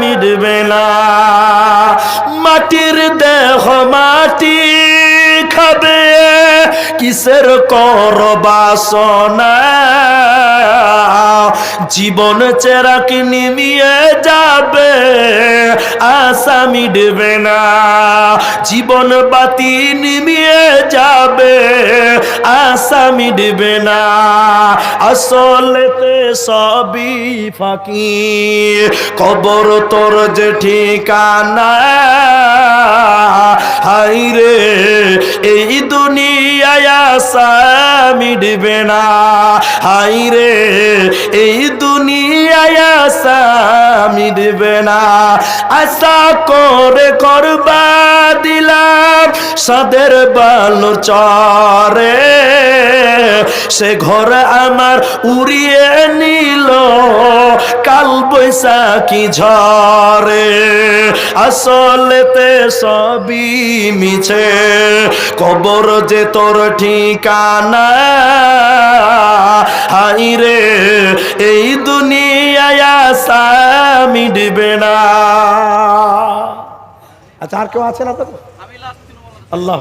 মিটবে না মাটির দেহ মাটি খাবে। কিসের কর জীবন চেরাক নিমিয়ে যাবে আশা মিটবে না জীবন বাতি নিমিয়ে যাবে। আশা মিটবে না। আসলেতে সবই ফাঁকি কবর তোর যে ঠিকানা। হাই রে, এই দুনিয়ায় আশা মিটবে না। হাই রে, এই দুনিয়ায় আশা মিটবে না। আশা করে করবা দিলাম, সাদের বালু চরে। সে ঘর আমার উড়িয়ে নিল কাল বৈশাখী ঝরে আসলেতে সবই মিছে কবর যে তোর ঠিকানা। হাই রে এই দুনিয়ায় আশা মিটবে না। আচ্ছা আর কেউ আছেন আপনার আল্লাহ।